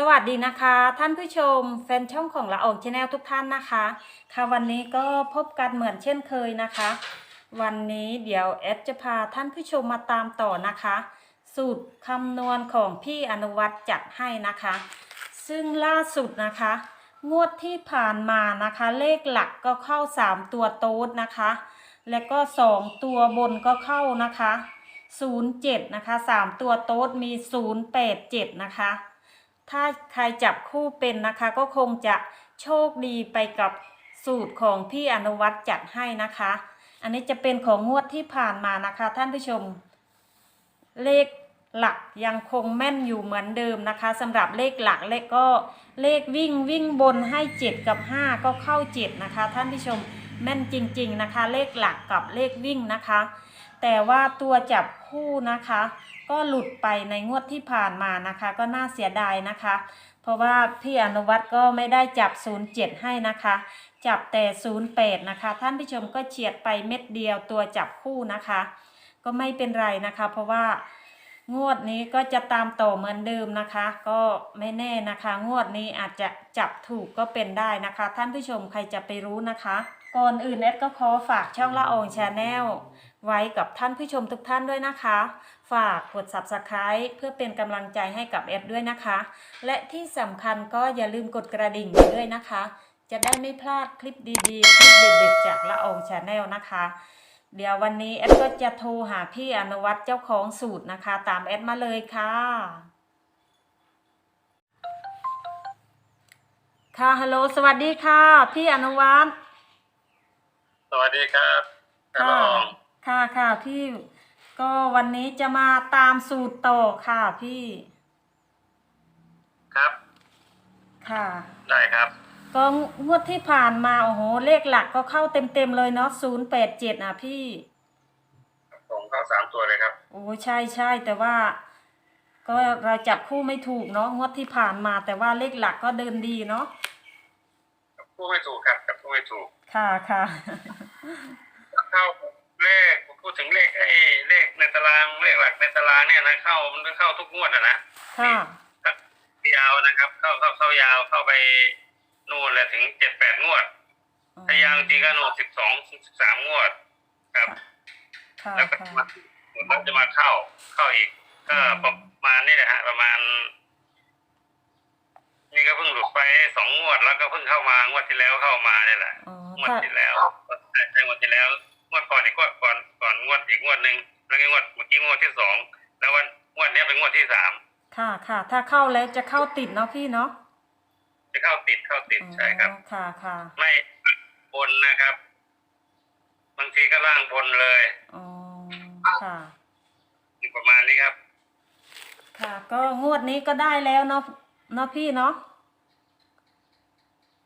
สวัสดีนะคะ ท่านผู้ชมแฟนช่องของละอองชาแนลทุกท่านนะคะ ค่ะวันนี้ก็พบกันเหมือนเช่นเคยนะคะ วันนี้เดี๋ยวแอดจะพาท่านผู้ชมมาตามต่อนะคะ สูตรคำนวณของพี่อนุวัตจัดให้นะคะ ซึ่งล่าสุดนะคะ งวดที่ผ่านมานะคะ เลขหลักก็เข้า 3 ตัวโต๊ดนะคะ และก็ 2 ตัวบนก็เข้านะคะ 07 นะคะ 3 ตัวโต๊ดมี 087 นะคะ ถ้าใครจับคู่เป็นนะคะก็คงจะโชคดีไปกับสูตรของพี่อนุวัตจัดให้นะคะ อันนี้จะเป็นของงวดที่ผ่านมานะคะ ท่านผู้ชม เลขหลักยังคงแม่นอยู่เหมือนเดิมนะคะสำหรับเลขหลักเลขก็เลขวิ่งวิ่งบนให้ 7 กับ 5 ก็เข้า 7 นะคะ ท่านผู้ชมแม่นจริง ๆนะคะ เลขหลักกับเลขวิ่งนะคะ แต่ว่าตัวจับคู่นะคะ ก็หลุดไปในงวดที่ผ่านมานะคะ ก็น่าเสียดายนะคะ เพราะว่าพี่อนุวัตก็ไม่ได้จับ 07 ให้นะคะ จับแต่ 08 นะคะ ท่านผู้ชมก็เฉียดไปเม็ดเดียวตัวจับคู่นะคะ ก็ไม่เป็นไรนะคะ เพราะว่างวดนี้ก็จะตามต่อเหมือนเดิมนะคะ ก็ไม่แน่นะคะ งวดนี้อาจจะจับถูกก็เป็นได้นะคะ ท่านผู้ชมใครจะไปรู้นะคะก่อนอื่นแอดก็ขอฝากช่องละอองชาแนลไว้กับท่านผู้ชมทุกท่านด้วยนะคะ ฝากกด subscribe เพื่อเป็นกำลังใจให้กับแอดด้วยนะคะ และที่สำคัญก็อย่าลืมกดกระดิ่งไว้ด้วยนะคะ จะได้ไม่พลาดคลิปดีๆ คลิปเด็ดๆจากละอองชาแนลนะคะ เดี๋ยววันนี้แอดก็จะโทรหาพี่อนุวัตเจ้าของสูตรนะคะ ตามแอดมาเลยค่ะ ค่ะฮัลโหลสวัสดีค่ะ พี่อนุวัตสวัสดีครับท่านค่ะรอง ค่ะค่ะพี่ก็วันนี้จะมาตามสูตรต่อค่ะพี่ ครับ ค่ะ ได้ครับ ก็งวดที่ผ่านมาโอ้โหเลขหลักก็เข้าเต็มๆเลยเนาะศูนย์แปดเจ็ดอะพี่ผมเข้าสามตัวเลยครับ โอ้ใช่ใช่แต่ว่า ก็เราจับคู่ไม่ถูกเนาะงวดที่ผ่านมา แต่ว่าเลขหลักก็เดินดีเนาะพูดไม่ถูกครับกับพูดไม่ถูก ค่ะค่ะเข้า เลขพูดถึงเลขไอ้เลขในตารางเลขหลักในตารางเนี่ยนะเข้ามันก็เข้าทุกงวดอะนะค่ะยาวนะครับ เข้าเข้าเข้ายาวเข้าไปนู่นแหละถึงเจ็ดแปดงวดถ้ายาวจริงก็นู่นสิบสองสิบสามงวดครับค่ะแล้วก็ค่ะมามันจะมาเข้าเข้าอีก ก็ประมาณนี่แหละฮะประมาณ นี่ก็เพิ่งหลุดไปสองงวดแล้วก็เพิ่งเข้ามางวดที่แล้วเข้ามาเนี่ยแหละอ๋องวดถ้าที่แล้วใช่ใช่งวดที่แล้วง วดก่อนอีกงวดก่อนก่อนงวดอีกงวดหนึ่งแล้วก็งวดเมื่อกี้งวดที่สองแล้ววันงวดเนี้ยเป็นงวดที่สามค่ะค่ะ ถ้าเข้าแล้วจะเข้าติดเนาะพี่เนาะจะเข้าติดเข้าติดใช่ครับอ๋อค่ะค่ะไม่บนนะครับ บางทีก็ล่างบนเลยอ๋อค่ะประมาณนี้ครับ ค่ะ ก็งวดนี้ก็ได้แล้วเนาะเนาะพี่เนาะ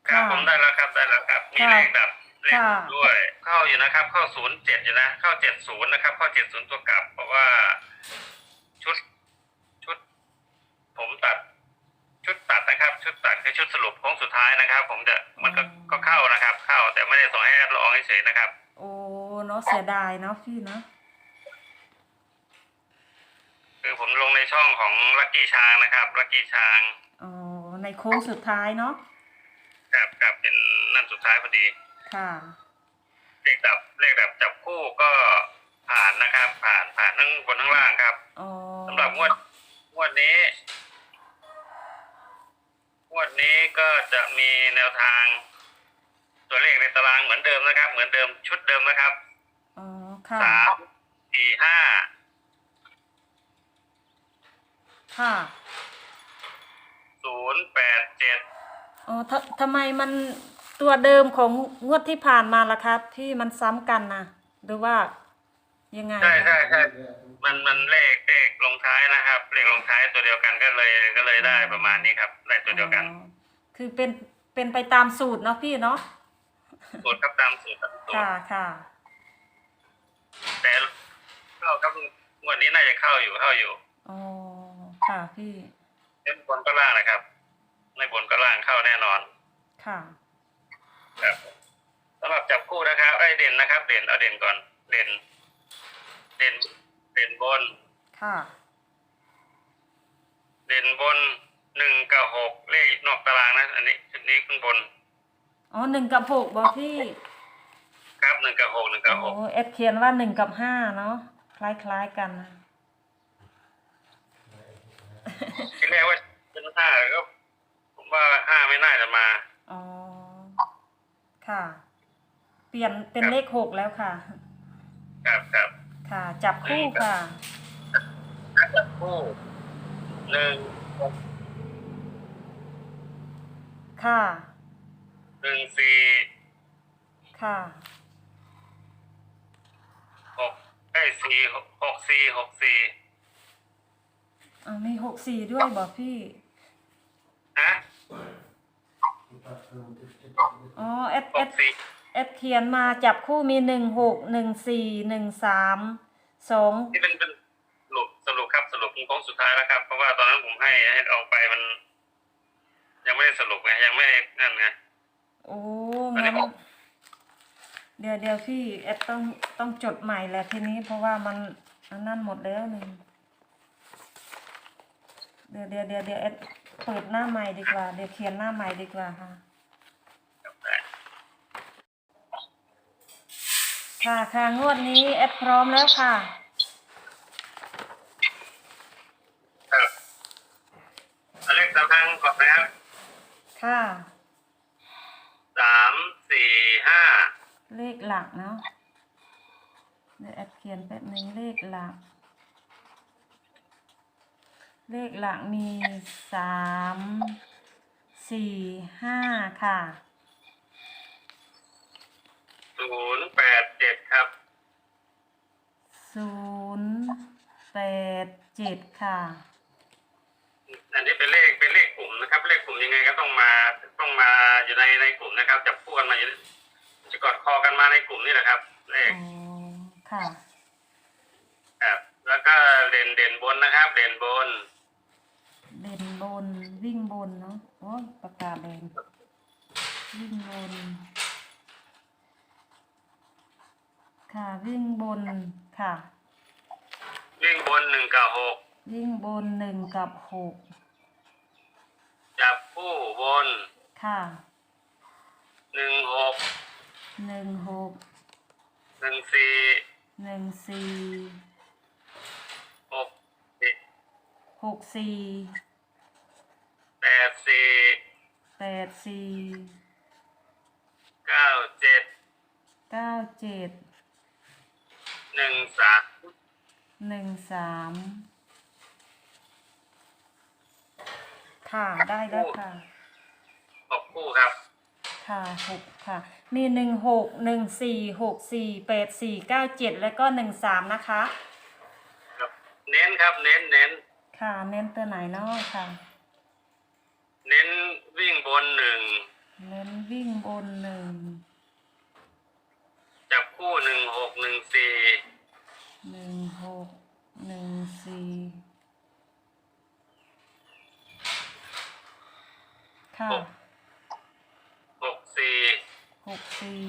ครับค่ะผมได้แล้วครับได้แล้วครับ มีค่ะเลขดับ เลขค่ะด้วยเข้าอยู่นะครับ เข้าศูนย์เจ็ดอยู่นะ เข้าเจ็ดศูนย์นะครับ เข้าเจ็ดศูนย์ตัวกลับ เพราะว่าชุดชุด ผมตัด ชุดตัดนะครับ ชุดตัดคือชุดสรุปของสุดท้ายนะครับ ผมจะมันก็ก็เข้านะครับ เข้าแต่ไม่ได้ส่งให้แอดลองเฉยๆนะครับ โอ้เนาะเสียดายเนาะพี่เนาะคือผมลงในช่องของลั c กี้ช้างนะครับลั c กี้ช้างอ๋อในโค้งสุดท้ายเนาะครับครับเป็นนั่นสุดท้ายพอดี ค่ะ เลขดับเลขดับจับคู่ก็ผ่านนะครับ ผ่านผ่านทั้งบนทั้งล่างครับอ๋อสำหรับงวดงวดนี้งวดนี้ก็จะมีแนวทาง ตัวเลขในตารางเหมือนเดิมนะครับ เหมือนเดิมชุดเดิมนะครับอ๋อค่ะ สามสี่ห้าค่ะศูนย์แปดเจ็ด อ๋อททำไมมัน ตัวเดิมของงวดที่ผ่านมาล่ะครับที่มันซ้ำกันนะหรือว่ายังไงใช่ใช่ใช่มันมันเลขเลขลงท้ายนะครับ เลขลงท้ายตัวเดียวกันก็เลยก็เลยได้ประมาณนี้ครับได้ตัวเดียวกันอ๋อคือเป็นเป็นไปตามสูตรเนาะพี่เนาะสูตรครับตามสูตรครับสูตรค่ะค่ะ แต่เข้าครับงวดนี้น่าจะเข้าอยู่เข้าอยู่อ๋อค่ะพี่ไม่บนก็ล่างนะครับไม่บนก็ล่างเข้าแน่นอน ค่ะ ครับสำหรับจับคู่นะครับไอ้ยเด่นนะครับ เด่นเอาเด่นก่อน เด่น เด่น เด่นบน ค่ะ เด่นบนหนึ่งกับหกเลขนอกตารางนะ อันนี้ชุดนี้ข้างบน อ๋อหนึ่งกับหกบอกพี่ครับหนึ่งกับหกหนึ่งกับหกโอ้เอ็ดเขียนว่าหนึ่งกับห้าเนาะคล้ายๆกันนะที่แรกว่าเป็นห้าก็ผมว่าห้าไม่น่าจะมาอ๋อ ค่ะ เปลี่ยนเป็นเลขหกแล้วค่ะ ครับครับค่ะ จับคู่ค่ะ จับคู่หนึ่งค่ะหนึ่งสี่ค่ะหกไอ้ยสี่หกหกสี่หกสี่อ่ามีหกสี่ด้วยบอกพี่ฮะ อ๋อเอสหเอกสสี่เอสเขียนมาจับคู่มีหนึ่งหกหนึ่งสี่หนึ่งสามสองที่เป็นเป็นสรุปสรุปครับสรุปโค้งสุดท้ายแล้วครับ เพราะว่าตอนนั้นผมให้ให้เอาไปมัน ยังไม่ได้สรุปไงยังไม่นั่นไง โอ้ไม่ได้งั้นบอก เดี๋ยวเดี๋ยวพี่เอสต้องต้องจดใหม่แหละทีนี้เพราะว่ามันอันนั่นหมดแล้วหนึ่งเดี๋ยวเดี๋ยวเดี๋ยวเดี๋ยวเอส เปิดหน้าใหม่ดีกว่า เดี๋ยวเขียนหน้าใหม่ดีกว่าค่ะ ค่ะค่ะงวดนี้เอสพร้อมแล้วค่ะ ครับเอาเลขตารางก่อนนะครับค่ะ สามสี่ห้าเลขหลักเนาะเดี๋ยวแอดเขียนแป๊บหนึ่งเลขหลัก เลขหลักมีสามสี่ห้าค่ะศูนย์แปดเจ็ดครับศูนย์แปดเจ็ดค่ะ อันนี้เป็นเลขเป็นเลขกลุ่มนะครับ เลขกลุ่มยังไงก็ต้องมาต้องมาอยู่ในในกลุ่มนะครับจับคู่กันมาอยู่จะกอดคอกันมาในกลุ่มนี่แหละครับ เลขอ๋อ ค่ะ ครับแล้วก็เด่นเด่นบนนะครับ เด่นบน เด่นบนวิ่งบนเนาะโอ้ยประกาศเด่นวิ่งบน ค่ะวิ่งบนค่ะ วิ่งบนหนึ่งกับหกวิ่งบนหนึ่งกับหกจับคู่บนค่ะหนึ่งหกหนึ่งหกหนึ่งสี่หนึ่งสี่หกสี่หกสี่ แปดสี่แปดสี่เก้าเจ็ดเก้าเจ็ดหนึ่งสามหนึ่งสามค่ะได้แล้วค่ะ หกคู่ครับ ค่ะหกค่ะ มีหนึ่งหกหนึ่งสี่หกสี่แปดสี่เก้าเจ็ดแล้วก็หนึ่งสามนะคะ ครับ เน้นครับ เน้นเน้นค่ะ เน้นตัวไหนเนาะค่ะ เน้นวิ่งบนหนึ่งเน้นวิ่งบนหนึ่งจับคู่หนึ่งหกหนึ่งสี่หนึ่งหกหนึ่งสี่ค่ะหกสี่หกสี่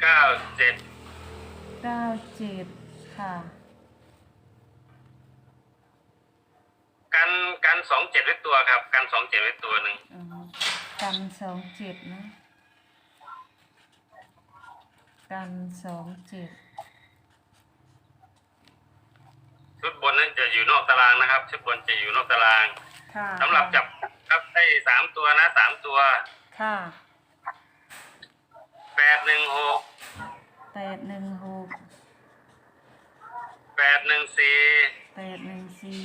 เก้าเจ็ดเก้าเจ็ดค่ะ กันกันสองเจ็ดไว้ตัวครับ กันสองเจ็ดไว้ตัวหนึ่ง อ๋อ กันสองเจ็ดนะ กันสองเจ็ดชุดบนนั้นจะอยู่นอกตารางนะครับ ชุดบนจะอยู่นอกตารางค่ะสำหรับจับครับได้สามตัวนะสามตัวค่ะแปดหนึ่งหกแปดหนึ่งหกแปดหนึ่งสี่แปดหนึ่งสี่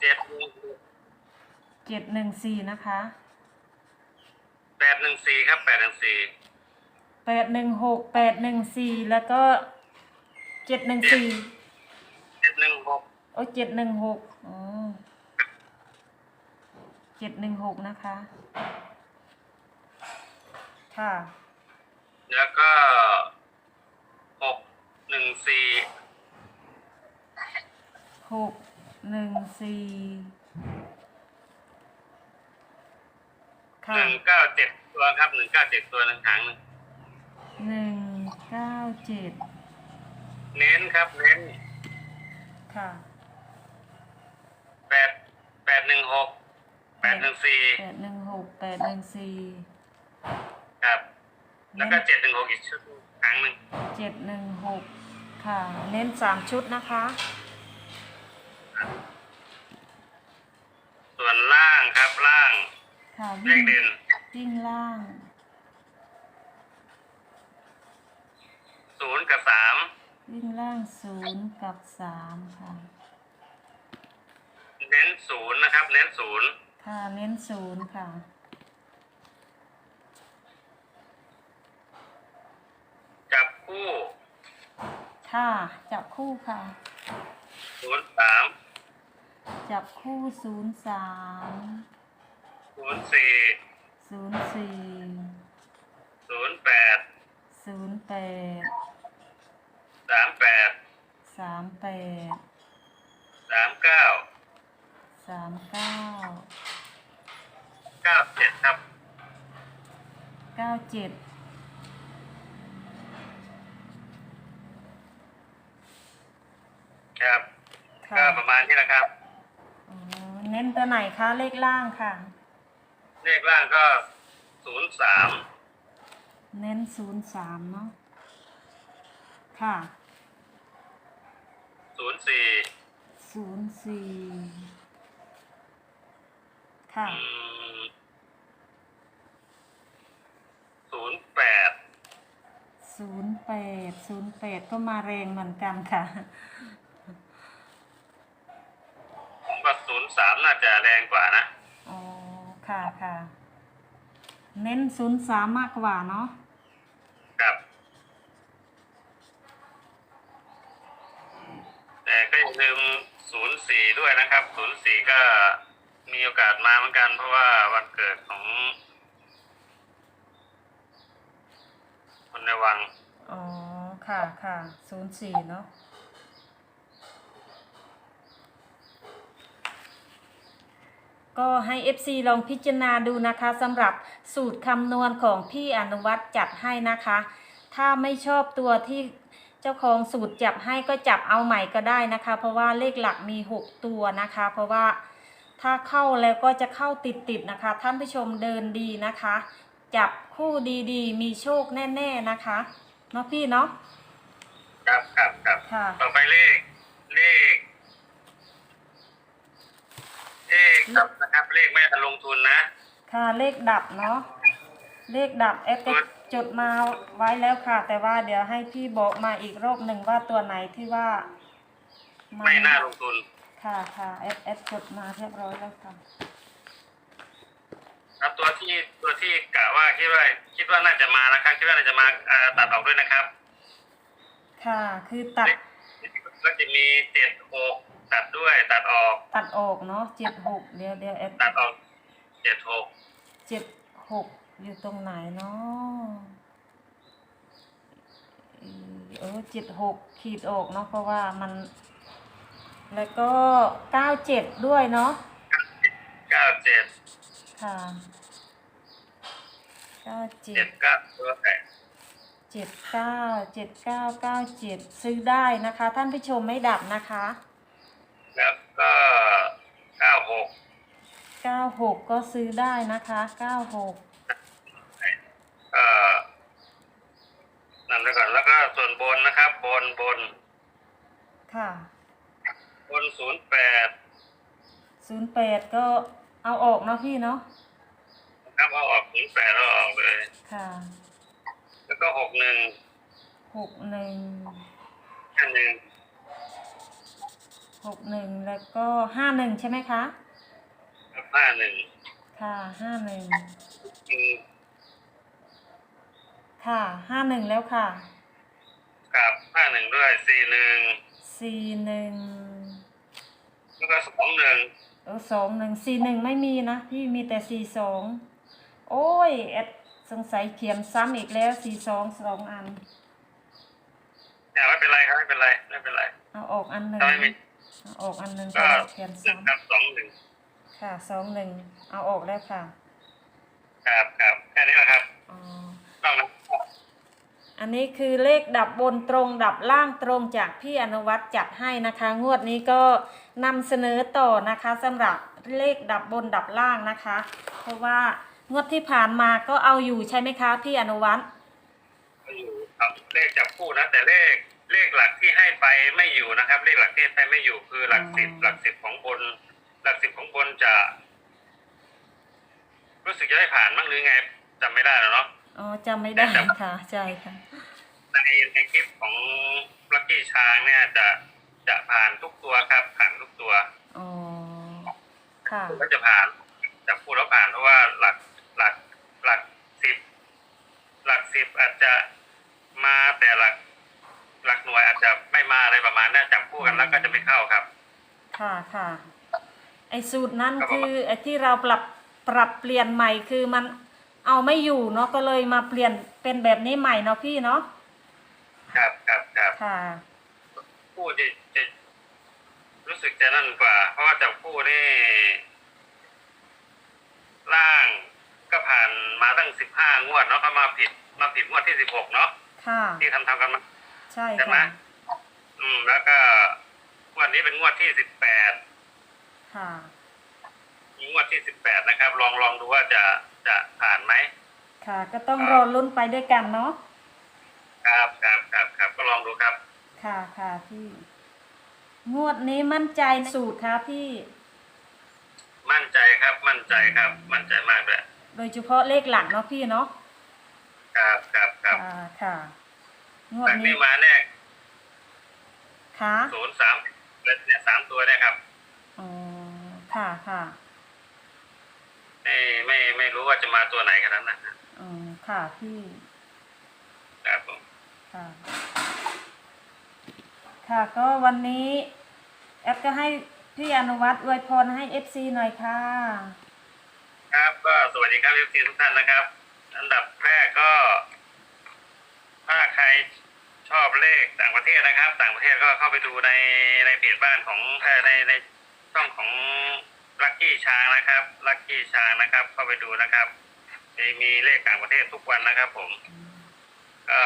เจ็ดหนึ่ง เจ็ดหนึ่งสี่นะคะแปดหนึ่งสี่ครับแปดหนึ่งสี่แปดหนึ่งหกแปดหนึ่งสี่แล้วก็เจ็ดหนึ่งสี่เจ็ดหนึ่งหกโอ้เจ็ดหนึ่งหกอ๋อเจ็ดหนึ่งหกนะคะ ค่ะ แล้วก็หกหนึ่งสี่หกหนึ่งสี่ หค่ะนึ่งเก้าเจ็ดตัวครับหนึ่งเก้าเจ็ดตัวหนึ่งหางหนึ่งหนึ่งเก้าเจ็ดเน้นครับเน้นคค่ะแปดแปดหนึ่งหกแปดหนึ่งสี่แปดหนึ่งหกแปดหนึ่งสี่ครับ แล้วก็เจ็ดหนึ่งหกอีกชุดครั้งหนึ่งเจ็ดหนึ่งหกค่ะ เน้นสามชุดนะคะ ส่วนล่างครับล่าง ค่ะ เลวิ่งขเด่นวิ่งล่าง ศูนย์กับสามวิ่งล่างศูนย์กับสามค่ะ เน้นศูนย์นะครับ เน้นศูนย์ค่ะเน้นศูนย์ค่ะ จับคู่ค่ะจับคู่ค่ะ ศูนย์สามจับคู่ศูนย์สาม ศูนย์สี่ศูนย์สี่ศูนย์แปดศูนย์แปดสามแปดสามแปดสามเก้าสามเก้าเก้าเจ็ดครับเก้าเจ็ดครับค่ะก็ประมาณนี้แหละครับ อ๋อเน้นตัวไหนคะเลขล่างค่ะ เลขล่างก็ศูนย์สามเน้นศูนย์สามเนาะ ค่ะ ศูนย์สี่ศูนย์สี่ค่ะ ศูนย์แปดศูนย์แปดศูนย์แปดก็มาแรงเหมือนกันค่ะ ผมว่าศูนย์สามน่าจะแรงกว่านะอ๋อ ค่ะค่ะ เน้นศูนย์สามมากกว่าเนาะครับ แต่ก็อย่าลืมศูนย์สี่ด้วยนะครับศูนย์สี่ก็มีโอกาสมาเหมือนกัน เพราะว่าวันเกิดของคนในวัง อ๋อ ค่ะค่ะศูนย์สี่เนาะ ก็ให้ FC ลองพิจารณาดูนะคะสำหรับสูตรคำนวณของพี่อนุวัตรจัดให้นะคะ ถ้าไม่ชอบตัวที่เจ้าของสูตรจับให้ก็จับเอาใหม่ก็ได้นะคะ เพราะว่าเลขหลักมี 6 ตัวนะคะ เพราะว่าถ้าเข้าแล้วก็จะเข้าติดๆนะคะ ท่านผู้ชมเดินดีนะคะ จับคู่ดีๆ มีโชคแน่ๆนะคะเนาะพี่เนาะครับครับครับค่ะ ต่อไปเลขเลข เลขครับนะครับ เลขไม่ทันลงทุนนะ ค่ะเลขดับเนาะเลขดับเอฟก็จดมาไว้แล้วค่ะ แต่ว่าเดี๋ยวให้พี่บอกมาอีกรอบหนึ่งว่าตัวไหนที่ว่ามัไม่น่าลงทุน ค่ะค่ะเอฟเอฟจดมาเรียบร้อยแล้วค่ะครับตัวที่ตัวที่กะว่าคิดว่าคิดว่าน่าจะมานะครับคิดว่าน่าจะมาอ่าตัดออกด้วยนะครับ ค่ะคือตัดก็จะมีเจ็ดหก ตัดด้วย ตัดออก ตัดออกเนาะเจ็ดหกเดี๋ยวเดี๋ยวเอฟตัดออกเจ็ดหกเจ็ดหกอยู่ตรงไหนเนาะเออเจ็ดหกขีดออกเนาะเพราะว่ามัน แล้วก็เก้าเจ็ดด้วยเนาะเก้าเจ็ดค่ะเก้าเจ็เจ็ดดเก้าด้วยเจ็ดเก้าเจ็ดเก้าเก้าเจ็ดซื้อได้นะคะ ท่านผู้ชมไม่ดับนะคะ แล้วก็เก้าหกเก้าหกก็ซื้อได้นะคะเก้าหกก็นั่นแล้วก่อนแล้วก็ส่วนบนนะครับ บนบนค่ะ บนศูนย์แปดศูนย์แปดก็เอาออกเนาะพี่เนาะนะครับเอาออกศูนย์แปดแล้วออกเลย ค่ะ แล้วก็หกหนึ่งหกหนึ่งห้าหนึ่ง หกหนึ่งแล้วก็ห้าหนึ่งใช่ไหมคะห้าหนึ่งค่ะห้าหนึ่งอืมค่ะห้าหนึ่งแล้วค่ะกับห้าหนึ่งด้วยสี่หนึ่งสี่หนึ่งแล้วก็สองหนึ่งเออสองหนึ่งสี่หนึ่งไม่มีนะพี่มีแต่สี่สองโอ้ยแอดสงสัยเขียนซ้ำอีกแล้วสี่สองสองอันแต่ไม่เป็นไรครับไม่เป็นไรไม่เป็นไรเอาออกอันหนึ่งถ้าไม่มีเอาออกอันหนึ่งก็ก็เขียนหนึ่งซ้ครับสองหนึ่งำค่ะสองหนึ่งเอาออกแล้วค่ะ ครับครับแค่นี้แหละครับอ๋อต้องนะอันนี้คือเลขดับบนตรงดับล่างตรงจากพี่อนุวัตรจัดให้นะคะ งวดนี้ก็นำเสนอต่อนะคะสำหรับเลขดับบนดับล่างนะคะ เพราะว่างวดที่ผ่านมาก็เอาอยู่ใช่ไหมคะ พี่อนุวัตรไม่อยู่ครับเลขจับคู่นะแต่เลข เลขหลักที่ให้ไปไม่อยู่นะครับ เลขหลักที่ให้ไปไม่อยู่คือหลักสิบหลักสิบของบน หลักสิบของบนจะ รู้สึกจะได้ผ่านบ้างหรือไงจำไม่ได้แล้วเนาะอ๋อจำไม่ได้ค่ะใช่ค่ะในในคลิปของลักกี้ช้างเนี่ยจะจะผ่านทุกตัวครับ ผ่านทุกตัวอ๋อค่ะก็จะผ่านจะพูดแล้วผ่านเพราะว่าหลักหลักหลักสิบหลักสิบอาจจะมาแต่หลัก หลักหน่วยอาจจะไม่มาอะไรประมาณนี้จับคู่กันแล้วก็จะไม่เข้าครับ ค่ะค่ะไอสูตรนั้นครับผมคือไอที่เราปรับปรับเปลี่ยนใหม่คือมันเอาไม่อยู่เนาะก็เลยมาเปลี่ยนเป็นแบบนี้ใหม่เนาะพี่เนาะครับครับครับค่ะคู่จะจะรู้สึกจะนั่นกว่า เพราะว่าจับคู่นี่ล่างก็ผ่านมาตั้งสิบห้างวดเนาะก็มาผิดมาผิดงวดที่สิบหกเนาะค่ะที่ทำทำกันมา ใช่ใช่ไหมค่ะอืม แล้วก็งวดนี้เป็นงวดที่สิบแปดค่ะงวดที่สิบแปดนะครับ ลองลองดูว่าจะจะผ่านไหม ค่ะ ก็ต้องรอลุ้นไปด้วยกันเนาะครับครับครับครับก็ลองดูครับ ค่ะค่ะพี่ งวดนี้มั่นใจในสูตรครับพี่ มั่นใจครับ มั่นใจครับ มั่นใจมากเลยโดยเฉพาะเลขหลักเนาะพี่เนาะครับครับครับ ค่ะค่ะ งวดหลังนี้นี้มาเนี่ยค่ะ ศูนย์สามเนี่ยสามตัวเนี่ยครับอ๋อ ค่ะค่ะไม่ไม่ไม่รู้ว่าจะมาตัวไหนกันนั้นนะอ๋อค่ะพี่ ครับผมค่ะ ค่ะ ก็วันนี้ แอดก็ให้พี่อนุวัตรอวยพรให้ FC หน่อยค่ะ ครับก็สวัสดีครับเอฟซีทุกท่านนะครับ อันดับแรกก็ถ้าใครช อบเลขต่างประเทศนะครับ ต่างประเทศก็เข้าไปดูในในเพจบ้านของในในช่องของลัคกี้ช้างนะครับลัคกี้ช้างนะครับ เข้าไปดูนะครับมีมีเลขต่างประเทศทุกวันนะครับ ผมก็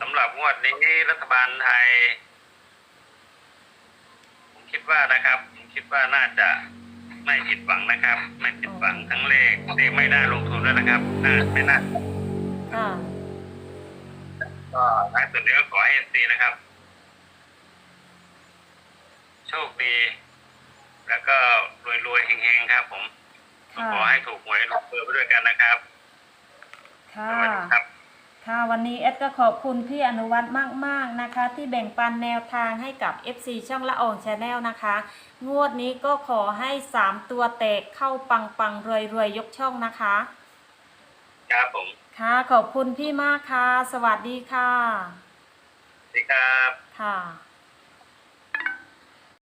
สำหรับงวดนี้รัฐบาลไทย ผมคิดว่านะครับผมคิดว่าน่าจะไม่ผิดหวังนะครับ ไม่ผิดหวังทั้งเลขเลขไม่น่าลงทุนด้วยนะครับน่าไม่น่าค่ะ ก็ท้ายสุดนี้ก็ขอให้เอซีนะครับ โชคดี แล้วก็รวยๆเฮงๆครับ ผม ค่ะ ขอให้ถูกหวยถูกเบอร์ไปด้วยกันนะครับค่ะ สวัสดีครับ ค่ะ วันนี้แอดก็ขอบคุณพี่อนุวัฒน์มาก ๆ นะคะ ที่แบ่งปันแนวทางให้กับ FC ช่องละอองชาแนลนะคะ งวดนี้ก็ขอให้ 3 ตัวแตกเข้าปังปังรวยรวย ๆ ยกช่องนะคะ ครับผม ค่ะ ขอบคุณพี่มากค่ะ สวัสดีค่ะ สวัสดีครับ ค่ะ